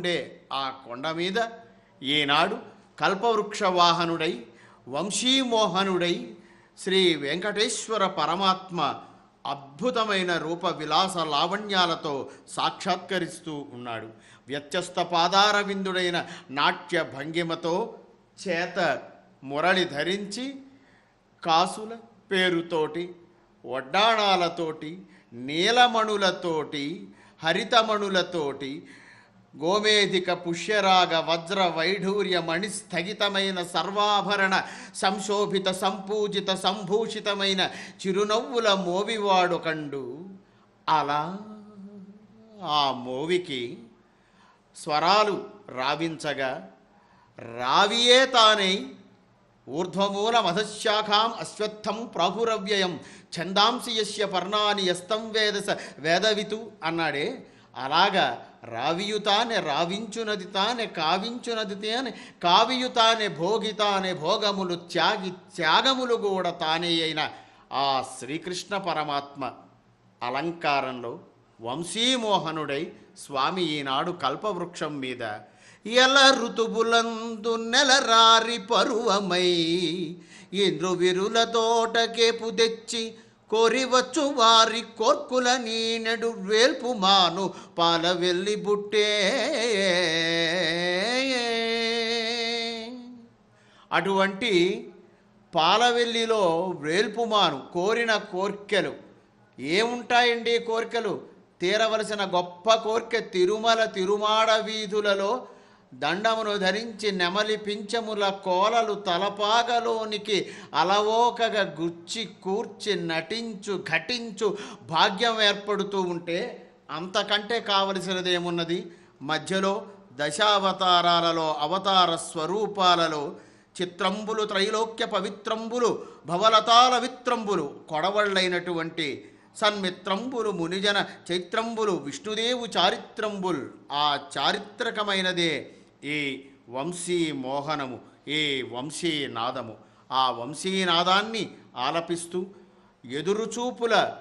ఉండే ఆ కొండ మీద ఈనాడు కల్పవృక్ష వాహనుడై వంశీమోహనుడై శ్రీ వెంకటేశ్వర పరమాత్మ అద్భుతమైన రూప విలాస లావణ్యాలతో సాక్షాత్కరిస్తూ ఉన్నాడు. వ్యత్యస్త పాదారవిందుడైన నాట్య భంగిమతో చేత మురళి ధరించి కాసుల పేరుతోటి వడ్డాణాలతోటి నీలమణులతోటి హరితమణులతోటి గోమేధిక పుష్యరాగ వజ్ర వైఢూర్య మణి స్థగితమైన సర్వాభరణ సంశోభిత సంపూజిత సంభూషితమైన చిరునవ్వుల మోవివాడు కండు. అలా ఆ మోవికి స్వరాలు రావించగా రావియే తానై ఊర్ధ్వమూల మధశాఖాం అశ్వత్థం ప్రాహురవ్యయం ఛందాంసి యస్య పర్ణాని యస్తం వేదస వేదవితు అన్నాడే. అలాగా రావియుతానే రావించునది తానే కావించునది తానే కావియుతానే భోగితానే భోగములు త్యాగి త్యాగములు కూడా తానే అయిన ఆ శ్రీకృష్ణ పరమాత్మ అలంకారంలో వంశీమోహనుడై స్వామి ఈనాడు కల్పవృక్షం మీద ఎల ఋతుబులందు నెలరారి పరువమై ఇంద్రువిరుల తోటకేపు తెచ్చి కోరివచ్చు వారి కోర్కుల నీనడు వేల్పు మాను పాల వెళ్ళి బుట్టే. అటువంటి పాలవెల్లిలో వేల్పుమాను కోరిన కోర్కెలు. ఏముంటాయండి కోర్కెలు? తీరవలసిన గొప్ప కోరిక తిరుమల తిరుమాడ వీధులలో దండమును ధరించి నెమలి పింఛముల కోలలు తలపాగలోనికి అలవోకగా గుచ్చి కూర్చి నటించు ఘటించు భాగ్యం ఏర్పడుతూ ఉంటే అంతకంటే కావలసినది ఏమున్నది మధ్యలో దశావతారాలలో అవతార స్వరూపాలలో చిత్రంబులు త్రైలోక్య పవిత్రంబులు భవలతాల విత్రంబులు కొడవళ్ళైనటువంటి సన్మిత్రంబులు మునిజన చైత్రంబులు విష్ణుదేవు చారిత్రంబుల్ ఆ చారిత్రకమైనదే ఈ వంశీ మోహనము ఈ వంశీనాదము ఆ వంశీనాదాన్ని ఆలపిస్తూ ఎదురుచూపుల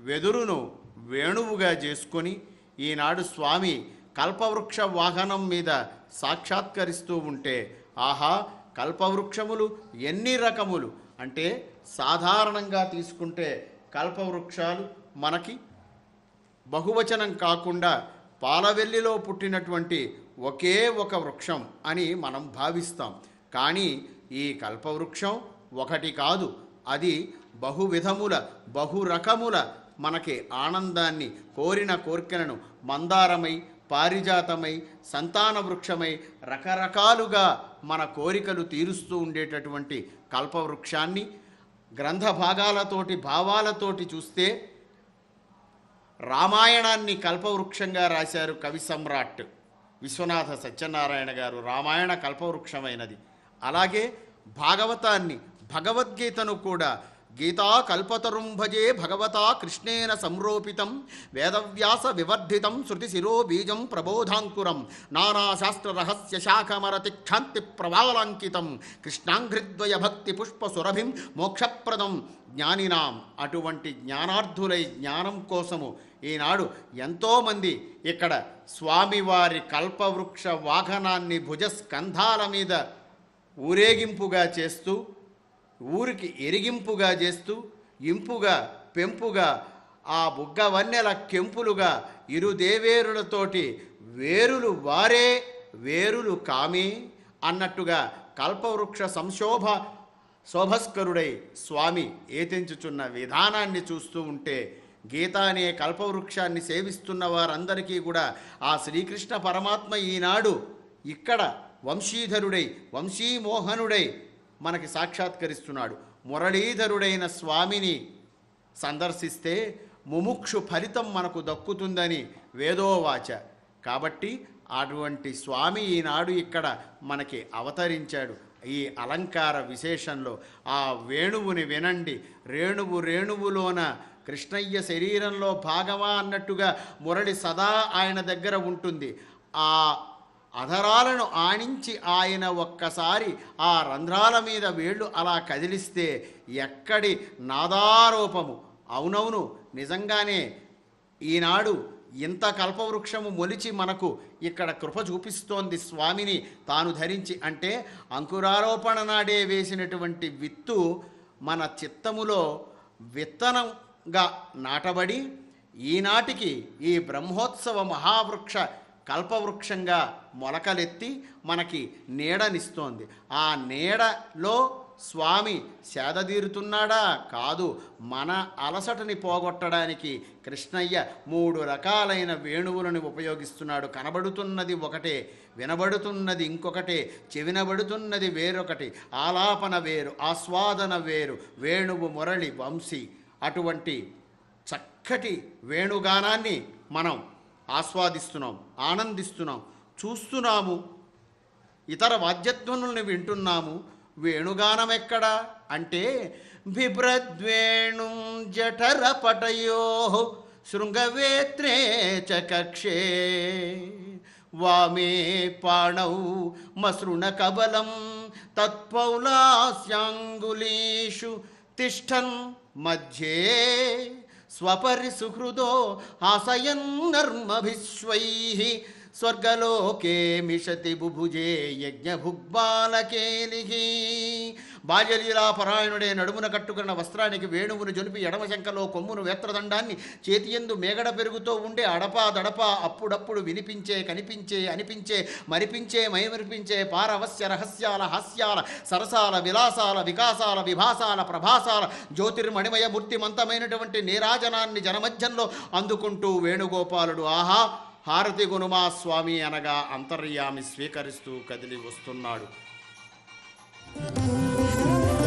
వెదురును వేణువుగా చేసుకొని ఈనాడు స్వామి కల్పవృక్ష వాహనం మీద సాక్షాత్కరిస్తూ ఉంటే ఆహా కల్పవృక్షములు ఎన్ని రకములు? అంటే సాధారణంగా తీసుకుంటే కల్పవృక్షాలు మనకి బహువచనం కాకుండా పాలవెల్లిలో పుట్టినటువంటి ఒకే ఒక వృక్షం అని మనం భావిస్తాం. కానీ ఈ కల్పవృక్షం ఒకటి కాదు. అది బహువిధముల బహురకముల మనకి ఆనందాన్ని కోరిన కోరికలను మందారమై పారిజాతమై సంతాన వృక్షమై రకరకాలుగా మన కోరికలు తీరుస్తూ ఉండేటటువంటి కల్పవృక్షాన్ని గ్రంథ భాగాలతోటి భావాలతోటి చూస్తే రామాయణాన్ని కల్పవృక్షంగా రాశారు కవి సమ్రాట్. విశ్వనాథ సత్యనారాయణ గారు రామాయణ కల్పవృక్షమైనది. అలాగే భాగవతాన్ని భగవద్గీతను కూడా గీతా కల్పతరుం భజే భగవతా కృష్ణేన సంరోపితం వేదవ్యాస వివర్ధితం శృతి శిరో బీజం ప్రబోధాంకురం నానాశాస్త్ర రహస్య శాఖమరతి క్షాంతి ప్రవాలాంకితం కృష్ణాంఘ్రిద్వయ భక్తి పుష్ప సురభిం మోక్షప్రదం. జ్ఞానినాం అటువంటి జ్ఞానార్థులై జ్ఞానం కోసము ఈనాడు ఎంతోమంది ఇక్కడ స్వామివారి కల్పవృక్ష వాహనాన్ని భుజస్కంధాల మీద ఊరేగింపుగా చేస్తూ ఊరికి ఎరిగింపుగా చేస్తూ ఇంపుగా పెంపుగా ఆ బుగ్గ వన్నెల కెంపులుగా ఇరుదేవేరులతోటి వేరులు వారే వేరులు కామి అన్నట్టుగా కల్పవృక్ష సంశోభ శోభస్కరుడై స్వామి ఏతించుచున్న విధానాన్ని చూస్తూ ఉంటే గీత అనే కల్పవృక్షాన్ని సేవిస్తున్న వారందరికీ కూడా ఆ శ్రీకృష్ణ పరమాత్మ ఈనాడు ఇక్కడ వంశీధరుడై వంశీమోహనుడై మనకి సాక్షాత్కరిస్తున్నాడు. మురళీధరుడైన స్వామిని సందర్శిస్తే ముముక్షు ఫలితం మనకు దక్కుతుందని వేదోవాచ. కాబట్టి అటువంటి స్వామి ఈనాడు ఇక్కడ మనకి అవతరించాడు ఈ అలంకార విశేషంలో. ఆ వేణువుని వినండి. రేణువు రేణువులోన కృష్ణయ్య శరీరంలో భాగమా అన్నట్టుగా మురళి సదా ఆయన దగ్గర ఉంటుంది. ఆ అధరాలను ఆణించి ఆయన ఒక్కసారి ఆ రంధ్రాల మీద వేళ్ళు అలా కదిలిస్తే ఎక్కడి నాదారూపము? అవునవును నిజంగానే ఈనాడు ఇంత కల్పవృక్షము మొలిచి మనకు ఇక్కడ కృప చూపిస్తోంది స్వామిని తాను ధరించి. అంటే అంకురారోపణ నాడే వేసినటువంటి విత్తు మన చిత్తములో విత్తనంగా నాటబడి ఈనాటికి ఈ బ్రహ్మోత్సవ మహావృక్ష కల్పవృక్షంగా మొలకలెత్తి మనకి నీడనిస్తోంది. ఆ నీడలో స్వామి సేదతీరుతున్నాడా? కాదు మన అలసటని పోగొట్టడానికి కృష్ణయ్య మూడు రకాలైన వేణువులను ఉపయోగిస్తున్నాడు. కనబడుతున్నది ఒకటే వినబడుతున్నది ఇంకొకటే చెవినబడుతున్నది వేరొకటి. ఆలాపన వేరు ఆస్వాదన వేరు వేణువు మురళి వంశీ. అటువంటి చక్కటి వేణుగానాన్ని మనం ఆస్వాదిస్తున్నాం ఆనందిస్తున్నాం చూస్తున్నాము. ఇతర వాద్యధ్వనుల్ని వింటున్నాము. వేణుగానం ఎక్కడా అంటే బిభ్రద్వేణు జఠర పటయో శృంగవేత్రే చ కక్షే వామే పాణౌ మసృణ కబలం తత్పౌలాస్యాంగులీషు తిష్టన్ మధ్యే. స్వపరిసుహృదో హాసయన్నర్మభిశ్వై స్వర్గలోకే మిషతి బుభుజే యజ్ఞభుగ్బాలకేలిహి. బాజలీలా పరాయణుడే నడుమున కట్టుకున్న వస్త్రానికి వేణువును జొలిపి ఎడమ శంకలో కొమ్మును వేత్రదండాన్ని చేతియందు మేగడ పెరుగుతూ ఉండే అడపా దడపా అప్పుడప్పుడు వినిపించే కనిపించే అనిపించే మరిపించే మైమరిపించే పారవస్య రహస్యాల హాస్యాల సరసాల విలాసాల వికాసాల విభాసాల ప్రభాసాల జ్యోతిర్మణిమయ మూర్తిమంతమైనటువంటి నీరాజనాన్ని జనమధ్యంలో అందుకుంటూ వేణుగోపాలుడు ఆహా హారతి గునుమా స్వామి అనగా అంతర్యామి స్వీకరిస్తూ కదిలి వస్తున్నాడు.